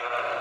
Uh...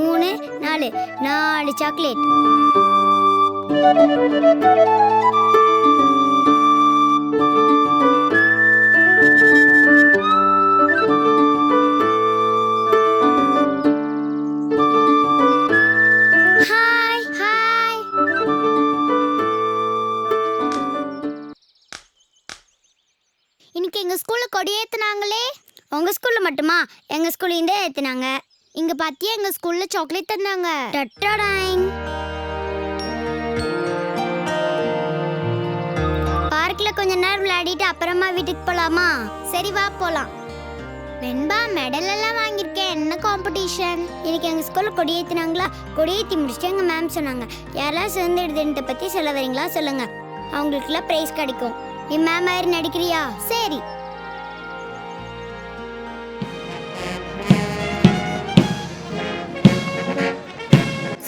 மூணு நாலு. நாலு சாக்லேட் ஹாய் ஹாய் இன்னைக்கு எங்க ஸ்கூல்ல கொடி ஏத்துனாங்களே உங்க ஸ்கூல்ல மட்டுமா? எங்க ஸ்கூல்ல ஏத்துனாங்க? இங்க பாத்தியா எங்க ஸ்கூல்ல சாக்லேட் தந்தாங்க. டட்டடாங். பார்க்ல கொஞ்ச நேரம் விளையாடிட்டு அப்புறமா வீட்டுக்கு போலாமா? சரி வா போலாம். வெண்பா மெடல் எல்லாம் வாங்கியிருக்கேன் என்ன காம்படிஷன் இன்னைக்கு எங்கள் ஸ்கூலில் கொடியேற்றினாங்களா கொடியேற்றி முடிச்சுட்டு எங்கள் மேம் சொன்னாங்க. யாரெல்லாம் சேர்ந்து எடுத்துன்ட்டு பற்றி சொல்ல வரீங்களா? சொல்லுங்கள் அவங்களுக்குலாம் ப்ரைஸ் கிடைக்கும். நீ மேம் மாதிரி நடிக்கிறியா? சரி.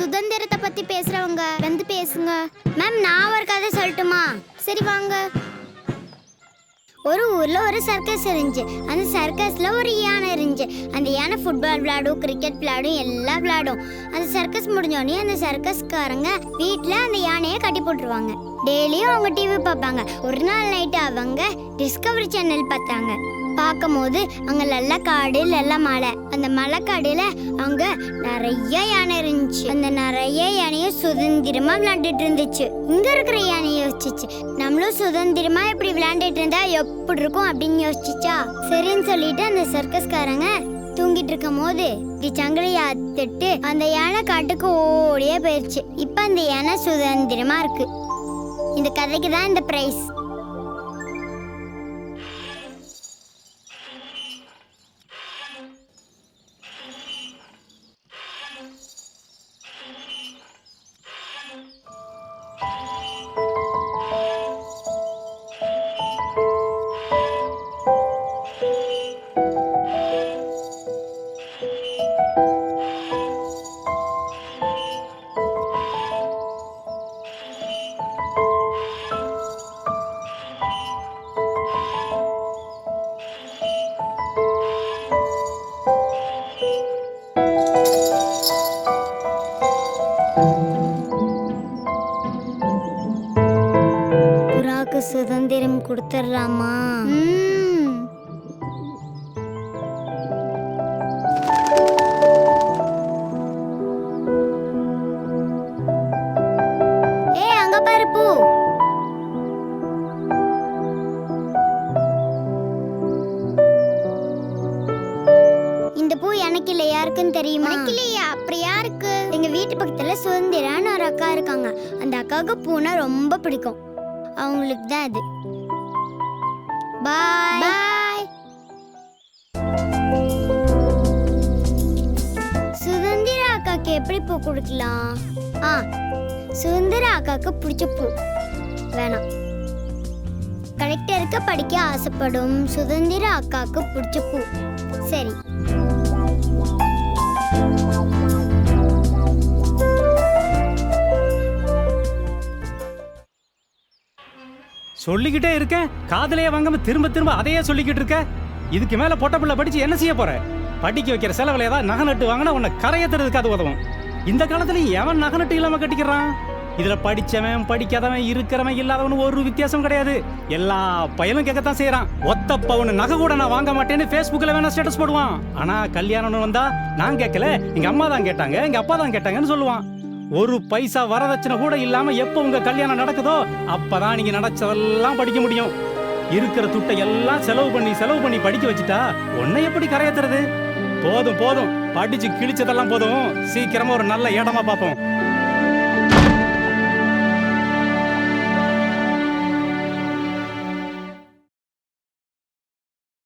சுதந்திரத்தை பத்தி பேசுறவங்க வந்து பேசுங்க. மேம் நான் ஒரு கதை சொல்லட்டுமா? சரி வாங்க. ஒரு ஊர்ல ஒரு சர்க்கஸ் இருந்துச்சு. அந்த சர்க்கஸ்ல ஒரு யானை இருந்துச்சு. அந்த யானை ஃபுட்பால் விளையாடும் கிரிக்கெட் விளையாடும் எல்லாம் விளையாடும். அந்த சர்க்கஸ் முடிஞ்சோடனே அந்த சர்க்கஸ்காரங்க வீட்டில் அந்த யானையை கட்டி போட்டுருவாங்க. டெய்லியும் அவங்க டிவி பார்ப்பாங்க. ஒரு நாள் நைட்டு அவங்க டிஸ்கவரி சேனல் பார்த்தாங்க. பார்க்கும்போது அங்க நல்ல காடு நல்ல மலை. அந்த மலைக்காடுல அங்க நிறைய யானை இருந்துச்சு. அந்த நிறைய யானையை சுதந்திரமா விளையாண்டுட்டு இருந்துச்சு. இங்க இருக்கிற யானையை யோசிச்சு நம்மளும் சுதந்திரமா இப்படி விளையாண்டுட்டு இருந்தா எப்படி இருக்கும் அப்படின்னு யோசிச்சுச்சா சரின்னு சொல்லிட்டு அந்த சர்க்கஸ்காரங்க தூங்கிட்டு இருக்கும் போது இப்படி அத்துட்டு அந்த யானை காட்டுக்கு ஓடியே போயிடுச்சு இப்ப அந்த யானை சுதந்திரமா இருக்கு. இந்த கதைக்கு தான் இந்த பிரைஸ் சுதந்திரம் கொடுத்துடலாமா எனக்கு இல்ல யாருக்குன்னு தெரியுமா? எனக்கு இல்லையா? அப்புறம் யாருக்கு? எங்க வீட்டு பக்கத்துல சுதந்திரான்னு ஒரு அக்கா இருக்காங்க. அந்த அக்காவுக்கு பூனா ரொம்ப பிடிக்கும். அவங்களுக்கு தான் அது. பாய் பாய் சுதந்திரா அக்காக்கு எப்படி பூ கொடுக்கலாம்? ஆ சுதந்திரா அக்காக்கு பிடிச்ச பூ. வேணாம். கலெக்டருக்கு படிக்க ஆசைப்படும். சுதந்திர அக்காக்கு பிடிச்ச பூ. சரி. சொல்லிக்கிட்டே இருக்கேன் காதலையே வாங்காம திரும்ப திரும்ப அதையே சொல்லிக்கிட்டு இருக்க? இதுக்கு மேல பொட்ட பிள்ளை படிச்சு என்ன செய்ய போற? படிக்க வைக்கிற செலவுல ஏதாவது நகை நட்டு வாங்கினா உன்னை கரையத்துறதுக்கு அது உதவும். இந்த காலத்துல எவன் நகை நட்டு இல்லாம கட்டிக்கிறான்? இதுல படிச்சவன் படிக்காதவன் இருக்கிறவன் இல்லாதவன் ஒரு வித்தியாசம் கிடையாது. எல்லா பயலும் கேட்கத்தான் செய்யறான் ஒத்த பவுன் நகை கூட நான் வாங்க மாட்டேன்னு பேஸ்புக்ல வேணா ஸ்டேட்டஸ் போடுவான். ஆனா கல்யாணம் வந்தா நான் கேட்கல எங்க அம்மா தான் கேட்டாங்க எங்க அப்பா தான் கேட்டாங்கன்னு சொல்லுவான். ஒரு பைசா வரதட்சணை கூட இல்லாம எப்போ உங்க கல்யாணம் நடக்குதோ அப்பதான் நீங்க நினைச்சதெல்லாம் படிக்க முடியும். இருக்கிற துட்டை எல்லாம் செலவு பண்ணி செலவு பண்ணி படிக்க வச்சுட்டா உன்னை எப்படி கரையத்துறது? போதும் போதும். படிச்சு கிழிச்சதெல்லாம் போதும். சீக்கிரமா ஒரு நல்ல இடமா பார்ப்போம்.